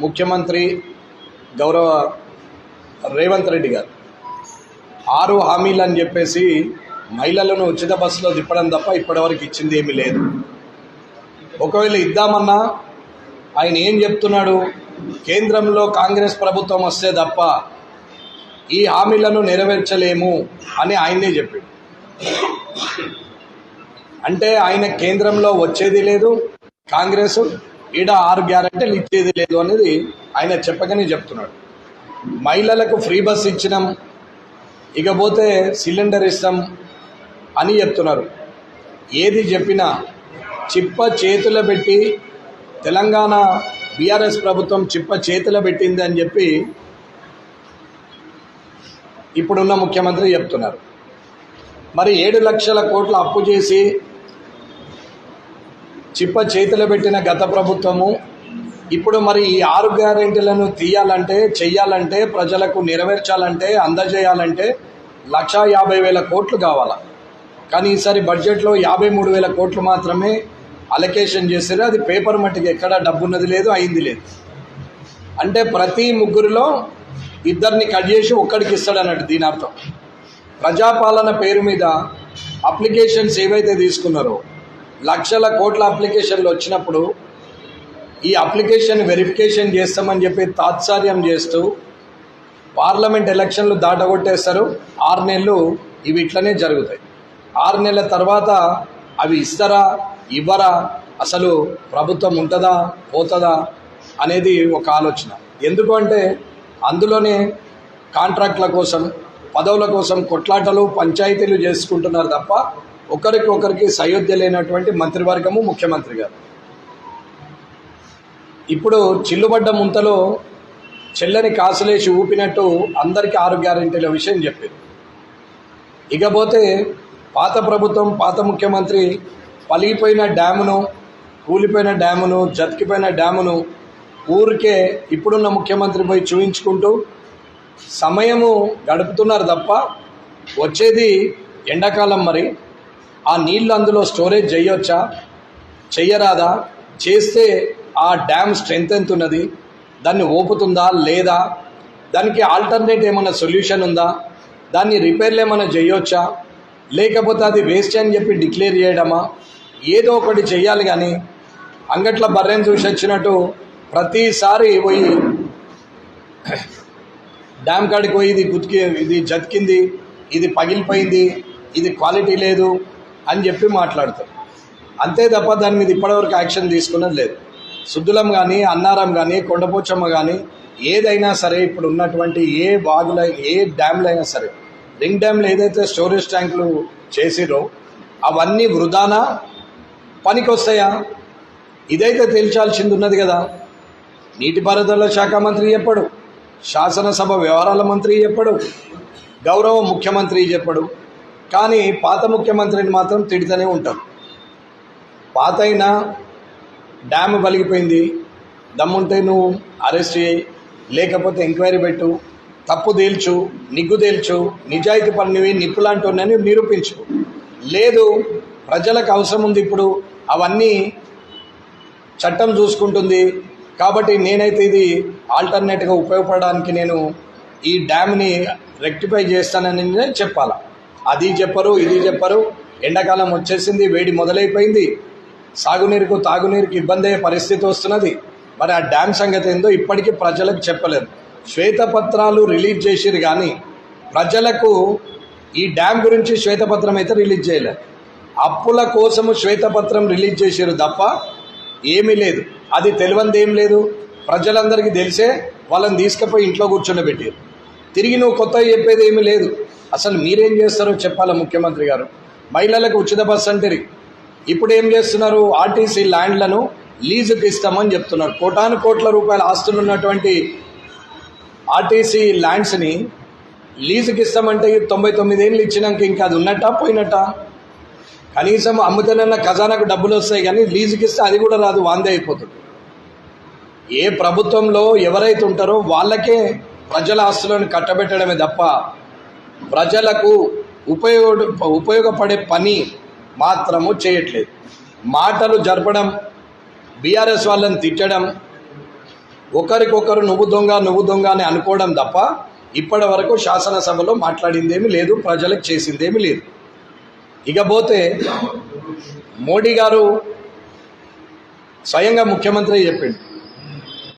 ముఖ్యమంత్రి గౌరవ రేవంత్ రెడ్డి గారు. ఆరు హామీలు అని చెప్పేసి మహిళలను ఉచిత బస్సులో తిప్పడం తప్ప ఇప్పటివరకు ఇచ్చింది ఏమీ లేదు. ఒకవేళ ఇద్దామన్నా ఆయన ఏం చెప్తున్నాడు? కేంద్రంలో కాంగ్రెస్ ప్రభుత్వం వస్తే తప్ప ఈ హామీలను నెరవేర్చలేము అని ఆయనే చెప్పాడు. అంటే ఆయన కేంద్రంలో వచ్చేది లేదు కాంగ్రెస్ ఈడ ఆరు గ్యారంటీలు ఇచ్చేది లేదు అనేది ఆయన చెప్పకనే చెప్తున్నాడు. మహిళలకు ఫ్రీ బస్ ఇచ్చినాం ఇకపోతే సిలిండర్ ఇస్తాం అని చెప్తున్నారు. ఏది చెప్పినా చిప్ప చేతుల పెట్టి తెలంగాణ బీఆర్ఎస్ ప్రభుత్వం చిప్ప చేతుల పెట్టింది అని చెప్పి ఇప్పుడున్న ముఖ్యమంత్రి చెప్తున్నారు. మరి ఏడు లక్షల కోట్ల అప్పు చేసి చిప్ప చేతిలో పెట్టిన గత ప్రభుత్వము ఇప్పుడు మరి ఈ ఆరు గ్యారెంటీలను తీయాలంటే చెయ్యాలంటే ప్రజలకు నెరవేర్చాలంటే అందజేయాలంటే లక్షా యాభై వేల కోట్లు కావాలా. కానీ ఈసారి బడ్జెట్లో యాభై మూడు వేల కోట్లు మాత్రమే అలొకేషన్ చేశారు. అది పేపర్ మట్టికి ఎక్కడ డబ్బున్నది లేదు అయింది లేదు. అంటే ప్రతి ముగ్గురిలో ఇద్దరిని కట్ చేసి ఒక్కడికి ఇస్తాడు అన్నట్టు దీని అర్థం ప్రజాపాలన పేరు మీద అప్లికేషన్స్ ఏవైతే తీసుకున్నారో లక్షల కోట్ల అప్లికేషన్లు వచ్చినప్పుడు ఈ అప్లికేషన్ వెరిఫికేషన్ చేస్తామని చెప్పి తాత్సార్యం చేస్తూ పార్లమెంట్ ఎలక్షన్లు దాటగొట్టేస్తారు. ఆరు నెలలు ఇవి ఇట్లనే జరుగుతాయి. ఆరు నెలల తర్వాత అవి ఇస్తారా ఇవ్వరా అసలు ప్రభుత్వం ఉంటుందా పోతుందా అనేది ఒక ఆలోచన. ఎందుకంటే అందులోనే కాంట్రాక్ట్ల కోసం పదవుల కోసం కొట్లాటలు పంచాయతీలు చేసుకుంటున్నారు తప్ప ఒకరికి ఒకరికి సయోధ్య లేనటువంటి మంత్రివర్గము ముఖ్యమంత్రి గారు. ఇప్పుడు చిల్లుబడ్డ ముంతలో చెల్లని కాసులేసి ఊపినట్టు అందరికీ ఆరు గ్యారెంటీల విషయం చెప్పారు. ఇకపోతే పాత ప్రభుత్వం పాత ముఖ్యమంత్రి పలిగిపోయిన డ్యామును కూలిపోయిన డ్యామును జతికిపోయిన డ్యామును ఊరికే ఇప్పుడున్న ముఖ్యమంత్రి పోయి చూయించుకుంటూ సమయము గడుపుతున్నారు తప్ప వచ్చేది ఎండాకాలం మరి. ఆ నీళ్ళు అందులో స్టోరేజ్ చేయొచ్చా? చెయ్యరాదా? చేస్తే ఆ డ్యామ్ స్ట్రెంగ్త్ ఎంత ఉన్నది దాన్ని ఓపుతుందా? లేదా? దానికి ఆల్టర్నేట్ ఏమైనా సొల్యూషన్ ఉందా? దాన్ని రిపేర్లు ఏమైనా చేయొచ్చా? లేకపోతే అది వేస్ట్ అని చెప్పి డిక్లేర్ చేయడమా? ఏదో ఒకటి చేయాలి కానీ అంగట్ల బర్రెని చూసి వచ్చినట్టు ప్రతిసారి పోయి డ్యామ్ కాడికి పోయి ఇది గుతికి ఇది జతికింది ఇది పగిలిపోయింది ఇది క్వాలిటీ లేదు అని చెప్పి మాట్లాడతారు. అంతే తప్ప దాని మీద ఇప్పటివరకు యాక్షన్ తీసుకున్నది లేదు. సుద్దులం కానీ అన్నారం కానీ కొండపోచమ్మ కానీ ఏదైనా సరే ఇప్పుడు ఉన్నటువంటి ఏ వాగుల ఏ డ్యామ్లు అయినా సరే రింగ్ డ్యామ్లు ఏదైతే స్టోరేజ్ ట్యాంకులు చేసిరో అవన్నీ వృధానా? పనికొస్తాయా? ఇదైతే తేల్చాల్సింది ఉన్నది కదా. నీటిపారుదల శాఖ మంత్రి చెప్పడు. శాసనసభ వ్యవహారాల మంత్రి చెప్పడు. గౌరవ ముఖ్యమంత్రి చెప్పడు. కానీ పాత ముఖ్యమంత్రిని మాత్రం తిడుతూనే ఉంటాం. పాత అయినా డ్యామ్ పలిగిపోయింది. దమ్ముంటే నువ్వు అరెస్ట్ చేయి. లేకపోతే ఎంక్వైరీ పెట్టు. తప్పు తేల్చు నిగ్గు తేల్చు నిజాయితీ పనివి నిప్పు నిరూపించు. లేదు ప్రజలకు అవసరం ఉంది ఇప్పుడు. అవన్నీ చట్టం చూసుకుంటుంది. కాబట్టి నేనైతే ఇది ఆల్టర్నేట్గా ఉపయోగపడడానికి నేను ఈ డ్యామ్ని రెక్టిఫై చేస్తానని నేను చెప్పాలా? అది చెప్పరు ఇది చెప్పరు. ఎండాకాలం వచ్చేసింది వేడి మొదలైపోయింది. సాగునీరుకు తాగునీరుకు ఇబ్బంది అయ్యే పరిస్థితి వస్తున్నది. మరి ఆ డ్యామ్ సంగతి ఏందో ఇప్పటికీ ప్రజలకు చెప్పలేదు శ్వేతపత్రాలు రిలీజ్ చేసిరు కానీ ప్రజలకు ఈ డ్యామ్ గురించి శ్వేతపత్రం అయితే రిలీజ్ చేయలేదు అప్పుల కోసము శ్వేతపత్రం రిలీజ్ చేసారు తప్ప ఏమీ లేదు. అది తెలియంది ఏం లేదు. ప్రజలందరికీ తెలిసే వాళ్ళని తీసుకుపోయి ఇంట్లో కూర్చోబెట్టారు తిరిగి నువ్వు కొత్తగా చెప్పేది ఏమీ లేదు. అసలు మీరేం చేస్తారో చెప్పాలా ముఖ్యమంత్రి గారు? మహిళలకు ఉచిత బస్సు అంటారు. ఇప్పుడు ఏం చేస్తున్నారు? ఆర్టీసీ ల్యాండ్లను లీజుకి ఇస్తామని చెప్తున్నారు. కోటాను కోట్ల రూపాయల ఆస్తులు ఉన్నటువంటి ఆర్టీసీ ల్యాండ్స్ని లీజుకి ఇస్తామంటే తొంభై తొమ్మిది ఏళ్ళు ఇచ్చినాక ఇంకా అది ఉన్నట్టా పోయినట్టా? కనీసం అమ్ముతానన్న ఖజానాకు డబ్బులు వస్తాయి కానీ లీజుకి ఇస్తే అది కూడా రాదు వాందే అయిపోతుంది. ఏ ప్రభుత్వంలో ఎవరైతే ఉంటారో వాళ్ళకే ప్రజల ఆస్తులను కట్టబెట్టడమే తప్ప ప్రజలకు ఉపయోగ ఉపయోగపడే పని మాత్రము చేయట్లేదు. మాటలు జరపడం బీఆర్ఎస్ వాళ్ళని తిట్టడం ఒకరికొకరు నువ్వు దొంగ నువ్వు దొంగ అని అనుకోవడం తప్ప ఇప్పటి వరకు శాసనసభలో మాట్లాడిందేమీ లేదు ప్రజలకు చేసిందేమీ లేదు. ఇకపోతే మోడీ గారు స్వయంగా ముఖ్యమంత్రి చెప్పిండు.